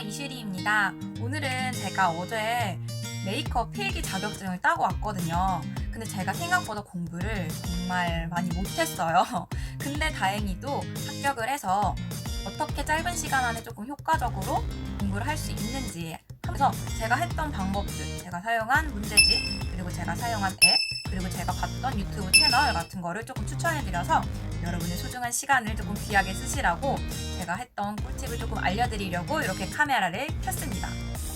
이슈리입니다. 오늘은 제가 어제 메이크업 필기 자격증을 따고 왔거든요. 근데 제가 생각보다 공부를 정말 많이 못했어요. 근데 다행히도 합격을 해서 어떻게 짧은 시간 안에 조금 효과적으로 공부를 할 수 있는지 하면서 제가 했던 방법들, 제가 사용한 문제집, 그리고 제가 사용한 앱, 그리고 제가 봤던 유튜브 채널 같은 거를 조금 추천해드려서 여러분의 소중한 시간을 조금 귀하게 쓰시라고 제가 했던 꿀팁을 조금 알려드리려고 이렇게 카메라를 켰습니다.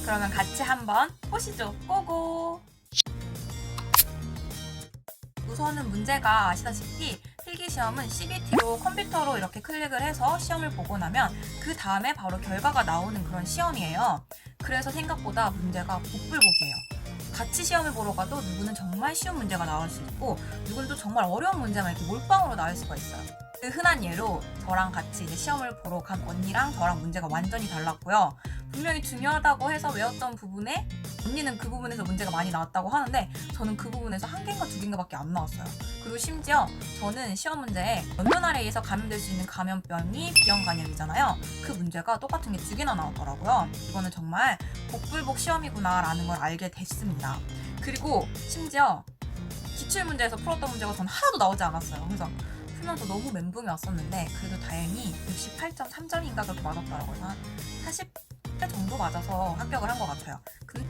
그러면 같이 한번 보시죠. 고고! 우선은 문제가 아시다시피 필기 시험은 CBT로 컴퓨터로 이렇게 클릭을 해서 시험을 보고 나면 그 다음에 바로 결과가 나오는 그런 시험이에요. 그래서 생각보다 문제가 복불복이에요. 같이 시험을 보러 가도 누구는 정말 쉬운 문제가 나올 수 있고 누구는 또 정말 어려운 문제만 이렇게 몰빵으로 나올 수가 있어요. 그 흔한 예로 저랑 같이 이제 시험을 보러 간 언니랑 저랑 문제가 완전히 달랐고요. 분명히 중요하다고 해서 외웠던 부분에 언니는 그 부분에서 문제가 많이 나왔다고 하는데 저는 그 부분에서 한 개인가 두 개인가밖에 안 나왔어요. 그리고 심지어 저는 시험 문제에 연도날에 의해서 감염될 수 있는 감염병이 비형 간염이잖아요. 그 문제가 똑같은 게 두 개나 나왔더라고요. 이거는 정말 복불복 시험이구나라는 걸 알게 됐습니다. 그리고 심지어 기출 문제에서 풀었던 문제가 전 하나도 나오지 않았어요. 그래서 풀면서 너무 멘붕이 왔었는데 그래도 다행히 68.3점인가 그렇게 맞았더라고요. 한 40회 정도 맞아서 합격을 한 것 같아요. 근좀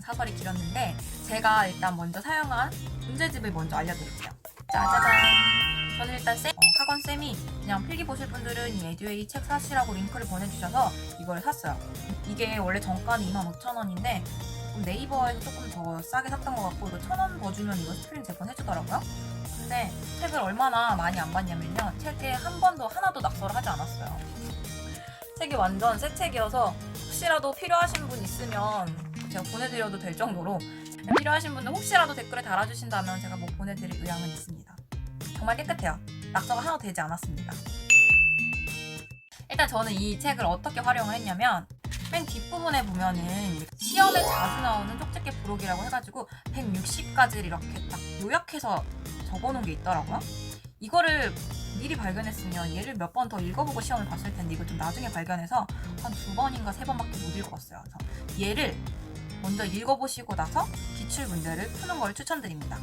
사설이 길었는데 제가 일단 먼저 사용한 문제집을 먼저 알려드릴게요. 짜자잔. 저는 일단 쌤, 어, 학원 쌤이 그냥 필기 보실 분들은 이 에듀에이 책 사시라고 링크를 보내주셔서 이거를 샀어요. 이게 원래 정가는 25,000원인데 네이버에서 조금 더 싸게 샀던 것 같고 이거 1,000원 더 주면 이거 스크린 제본 해주더라고요. 근데 책을 얼마나 많이 안 봤냐면요. 책에 한 번도 하나도 낙서를 하지 않았어요. 책이 완전 새 책이어서 혹시라도 필요하신 분 있으면 제가 보내드려도 될 정도로 필요하신 분들 혹시라도 댓글에 달아주신다면 제가 뭐 보내드릴 의향은 있습니다. 정말 깨끗해요. 낙서가 하나도 되지 않았습니다. 일단 저는 이 책을 어떻게 활용을 했냐면 맨 뒷부분에 보면은 시험에 자주 나오는 쪽집게 부록이라고 해가지고 160가지를 이렇게 딱 요약해서 적어놓은 게 있더라고요. 이거를 미리 발견했으면 얘를 몇 번 더 읽어보고 시험을 봤을 텐데 이걸 좀 나중에 발견해서 한 두 번인가 세 번밖에 못 읽어봤어요. 그래서 얘를 먼저 읽어보시고 나서 기출 문제를 푸는 걸 추천드립니다.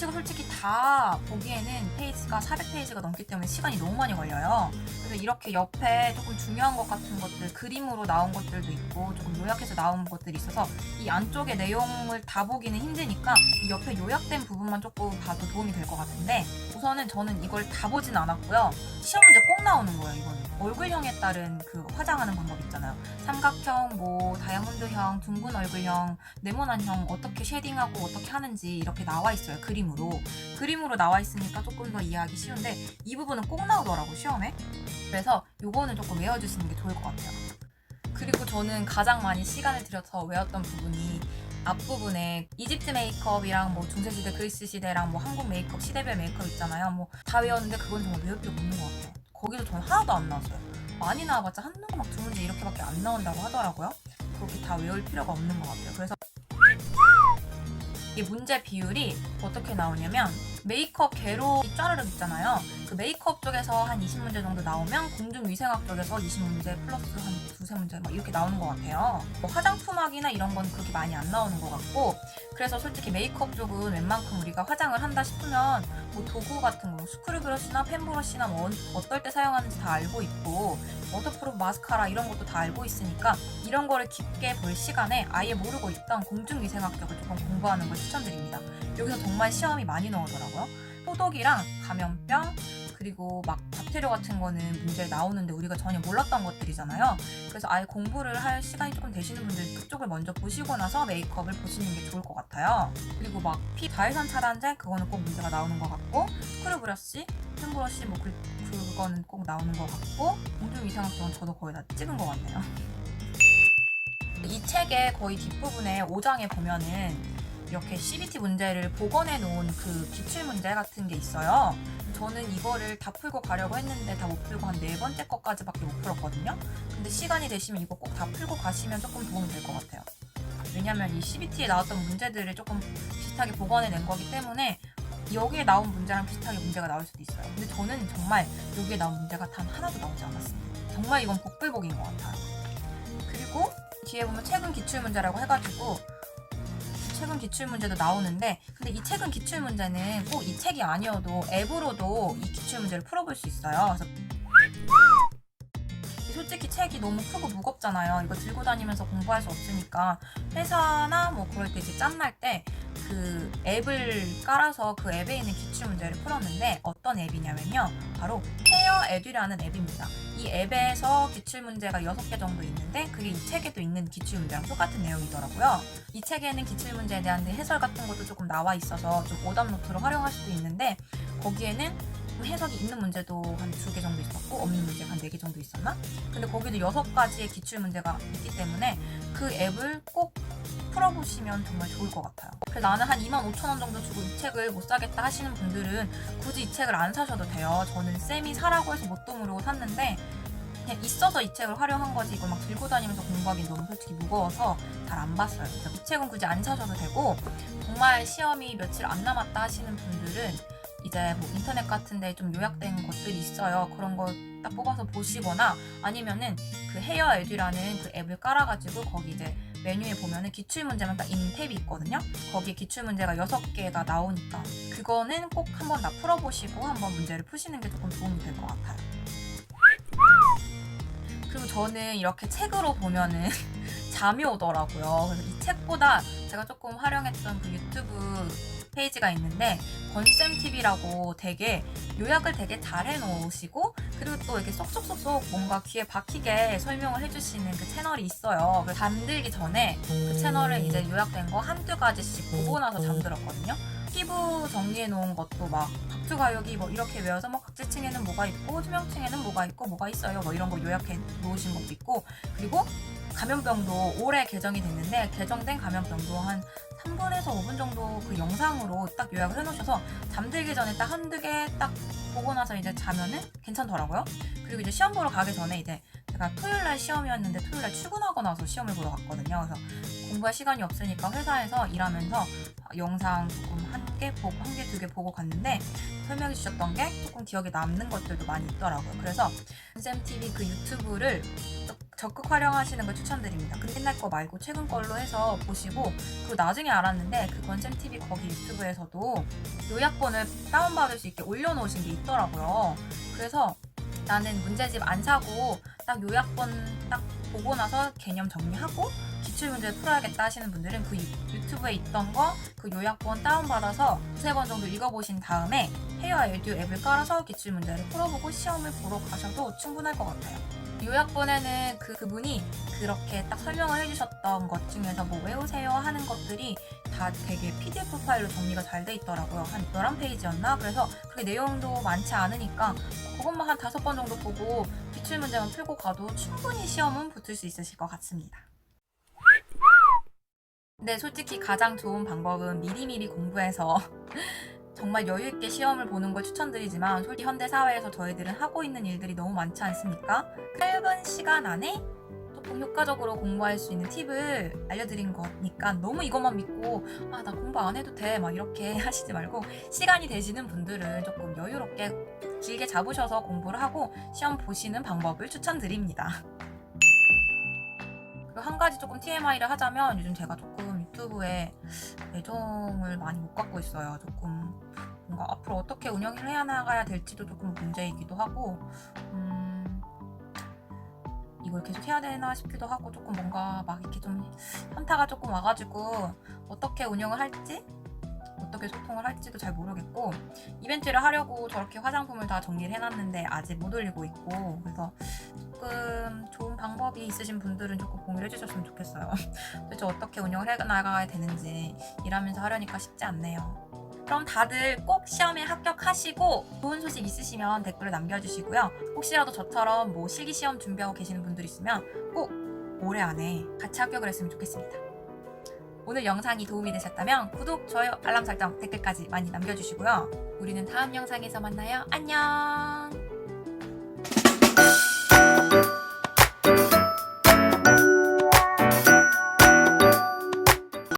이 책은 솔직히 다 보기에는 페이지가 400페이지가 넘기 때문에 시간이 너무 많이 걸려요. 그래서 이렇게 옆에 조금 중요한 것 같은 것들, 그림으로 나온 것들도 있고 조금 요약해서 나온 것들이 있어서 이 안쪽의 내용을 다 보기는 힘드니까 이 옆에 요약된 부분만 조금 봐도 도움이 될 것 같은데 우선은 저는 이걸 다 보진 않았고요. 시험 문제 꼭 나오는 거예요, 이거는. 얼굴형에 따른 그 화장하는 방법 있잖아요. 삼각형, 뭐 다이아몬드형, 둥근 얼굴형, 네모난 형 어떻게 쉐딩하고 어떻게 하는지 이렇게 나와 있어요 그림으로 그림으로 나와 있으니까 조금 더 이해하기 쉬운데 이 부분은 꼭 나오더라고 시험에 그래서 요거는 조금 외워주시는 게 좋을 것 같아요 그리고 저는 가장 많이 시간을 들여서 외웠던 부분이 앞부분에 이집트 메이크업이랑 뭐 중세시대 그리스 시대랑 뭐 한국 메이크업 시대별 메이크업 있잖아요. 뭐 다 외웠는데 그건 정말 외울 필요가 없는 것 같아요. 거기서 저는 하나도 안 나왔어요. 많이 나와봤자 한 문제 막두 문제 이렇게밖에 안 나온다고 하더라고요. 그렇게 다 외울 필요가 없는 것 같아요. 그래서 이 문제 비율이 어떻게 나오냐면 메이크업 개로 짜르륵 있잖아요. 그 메이크업 쪽에서 한 20문제 정도 나오면 공중위생학 쪽에서 20문제 플러스 한 두세 문제 막 이렇게 나오는 것 같아요. 뭐 화장품학이나 이런 건 그렇게 많이 안 나오는 것 같고 그래서 솔직히 메이크업 쪽은 웬만큼 우리가 화장을 한다 싶으면 뭐 도구 같은 거 스크류 브러쉬나 펜 브러쉬나 뭐 어떨 때 사용하는지 다 알고 있고 워터프루프 마스카라 이런 것도 다 알고 있으니까 이런 거를 깊게 볼 시간에 아예 모르고 있던 공중위생학 쪽을 조금 공부하는 걸 추천드립니다. 여기서 정말 시험이 많이 나오더라고요. 소독이랑 감염병 그리고 막 박테리아 같은 거는 문제 나오는데 우리가 전혀 몰랐던 것들이잖아요. 그래서 아예 공부를 할 시간이 조금 되시는 분들 그쪽을 먼저 보시고 나서 메이크업을 보시는 게 좋을 것 같아요. 그리고 막 피 자외선 차단제 그거는 꼭 문제가 나오는 것 같고 스크류 브러쉬, 펜 브러쉬 뭐 그, 그거는 꼭 나오는 것 같고 공중 이상학 쪽은 저도 거의 다 찍은 것 같네요. 이 책의 거의 뒷부분에 5장에 보면은 이렇게 CBT 문제를 복원해 놓은 그 기출 문제 같은 게 있어요. 저는 이거를 다 풀고 가려고 했는데 다 못 풀고 한 네 번째 거까지밖에 못 풀었거든요. 근데 시간이 되시면 이거 꼭 다 풀고 가시면 조금 도움이 될 것 같아요. 왜냐면 이 CBT에 나왔던 문제들을 조금 비슷하게 복원해 낸 거기 때문에 여기에 나온 문제랑 비슷하게 문제가 나올 수도 있어요. 근데 저는 정말 여기에 나온 문제가 단 하나도 나오지 않았습니다. 정말 이건 복불복인 것 같아요. 그리고 뒤에 보면 최근 기출 문제라고 해가지고 최근 기출 문제도 나오는데 근데 이 최근 기출 문제는 꼭 이 책이 아니어도 앱으로도 이 기출 문제를 풀어볼 수 있어요. 그래서 솔직히 책이 너무 크고 무겁잖아요. 이거 들고 다니면서 공부할 수 없으니까 회사나 뭐 그럴 때 이제 짬날 때 그 앱을 깔아서 그 앱에 있는 기출 문제를 풀었는데 어떤 앱이냐면요. 바로 헤어 에듀라는 앱입니다. 이 앱에서 기출 문제가 6개 정도 있는데 그게 이 책에도 있는 기출 문제랑 똑같은 내용이더라고요. 이 책에는 기출 문제에 대한 해설 같은 것도 조금 나와 있어서 좀 오답 노트로 활용할 수도 있는데 거기에는 좀 해석이 있는 문제도 한 두 개 정도 있었고 없는 문제가 한 네 개 정도 있었나? 근데 거기도 여섯 가지의 기출 문제가 있기 때문에 그 앱을 꼭 풀어보시면 정말 좋을 것 같아요. 그래서 나는 한 2만 5천 원 정도 주고 이 책을 못 사겠다 하시는 분들은 굳이 이 책을 안 사셔도 돼요. 저는 쌤이 사라고 해서 못 도모르고 샀는데 그냥 있어서 이 책을 활용한 거지 이걸 막 들고 다니면서 공부하기 너무 솔직히 무거워서 잘 안 봤어요. 그래서 이 책은 굳이 안 사셔도 되고 정말 시험이 며칠 안 남았다 하시는 분들은 이제 뭐 인터넷 같은데 좀 요약된 것들이 있어요. 그런 거 딱 뽑아서 보시거나 아니면은 그 헤어 에듀라는 그 앱을 깔아가지고 거기 이제 메뉴에 보면은 기출 문제만 딱 있는 탭이 있거든요. 거기에 기출 문제가 6개가 나오니까 그거는 꼭 한번 다 풀어보시고 한번 문제를 푸시는 게 조금 도움이 될 것 같아요. 그리고 저는 이렇게 책으로 보면은 잠이 오더라고요. 그래서 이 책보다 제가 조금 활용했던 그 유튜브 페이지가 있는데 건쌤 TV라고 되게 요약을 되게 잘 해놓으시고 그리고 또 이렇게 쏙쏙쏙쏙 뭔가 귀에 박히게 설명을 해주시는 그 채널이 있어요. 잠들기 전에 그 채널에 이제 요약된 거 한두 가지씩 보고 나서 잠들었거든요. 피부 정리해 놓은 것도 막 각주가요기 뭐 이렇게 외워서 뭐 각질층에는 뭐가 있고 투명층에는 뭐가 있고 뭐가 있어요 뭐 이런 거 요약해 놓으신 것도 있고 그리고 감염병도 올해 개정이 됐는데 개정된 감염병도 한 3분에서 5분 정도 그 영상으로 딱 요약을 해놓으셔서 잠들기 전에 딱 한두 개 딱 보고 나서 이제 자면은 괜찮더라고요. 그리고 이제 시험 보러 가기 전에 이제 제가 토요일 날 시험이었는데 토요일 날 출근하고 나서 시험을 보러 갔거든요. 그래서 공부할 시간이 없으니까 회사에서 일하면서 영상 조금 한 개 보고 한 개 두 개 보고 갔는데 설명해 주셨던 게 조금 기억에 남는 것들도 많이 있더라고요. 그래서 쌤TV 그 유튜브를 적- 적극 활용하시는 걸 추천드립니다. 근데 옛날 거 말고 최근 걸로 해서 보시고 그리고 나중에 알았는데 그 건쌤TV 거기 유튜브에서도 요약본을 다운받을 수 있게 올려놓으신 게 있더라고요. 그래서 나는 문제집 안 사고 딱 요약본 딱 보고 나서 개념 정리하고 기출 문제 풀어야겠다 하시는 분들은 그 유- 유튜브에 있던 거 그 요약본 다운받아서 두세 번 정도 읽어보신 다음에 헤어 에듀 앱을 깔아서 기출 문제를 풀어보고 시험을 보러 가셔도 충분할 것 같아요. 요약본에는 그, 그분이 그렇게 딱 설명을 해주셨던 것 중에서 뭐 외우세요 하는 것들이 다 되게 PDF 파일로 정리가 잘 돼 있더라고요. 한 11페이지였나? 그래서 그렇게 내용도 많지 않으니까 그것만 한 다섯 번 정도 보고 기출 문제만 풀고 가도 충분히 시험은 붙을 수 있으실 것 같습니다. 근데 솔직히 가장 좋은 방법은 미리미리 공부해서 정말 여유있게 시험을 보는 걸 추천드리지만 솔직히 현대 사회에서 저희들은 하고 있는 일들이 너무 많지 않습니까? 짧은 시간 안에 조금 효과적으로 공부할 수 있는 팁을 알려드린 거니까 너무 이것만 믿고 아 나 공부 안 해도 돼 막 이렇게 하시지 말고 시간이 되시는 분들은 조금 여유롭게 길게 잡으셔서 공부를 하고 시험 보시는 방법을 추천드립니다. 그리고 한 가지 조금 TMI를 하자면 요즘 제가 조금 유튜브에 애정을 많이 못 갖고 있어요. 조금 뭔가 앞으로 어떻게 운영을 해야 나가야 될지도 조금 문제이기도 하고 음, 이걸 계속 해야 되나 싶기도 하고 조금 뭔가 막 이렇게 좀 현타가 조금 와가지고 어떻게 운영을 할지 어떻게 소통을 할지도 잘 모르겠고 이벤트를 하려고 저렇게 화장품을 다 정리를 해놨는데 아직 못 올리고 있고 그래서 조금 좋은 방법이 있으신 분들은 조금 공유를 해주셨으면 좋겠어요. 도대체 어떻게 운영을 해나가야 되는지 일하면서 하려니까 쉽지 않네요. 그럼 다들 꼭 시험에 합격하시고 좋은 소식 있으시면 댓글을 남겨주시고요. 혹시라도 저처럼 뭐 실기 시험 준비하고 계시는 분들 있으면 꼭 올해 안에 같이 합격을 했으면 좋겠습니다. 오늘 영상이 도움이 되셨다면 구독, 좋아요, 알람 설정, 댓글까지 많이 남겨주시고요. 우리는 다음 영상에서 만나요. 안녕!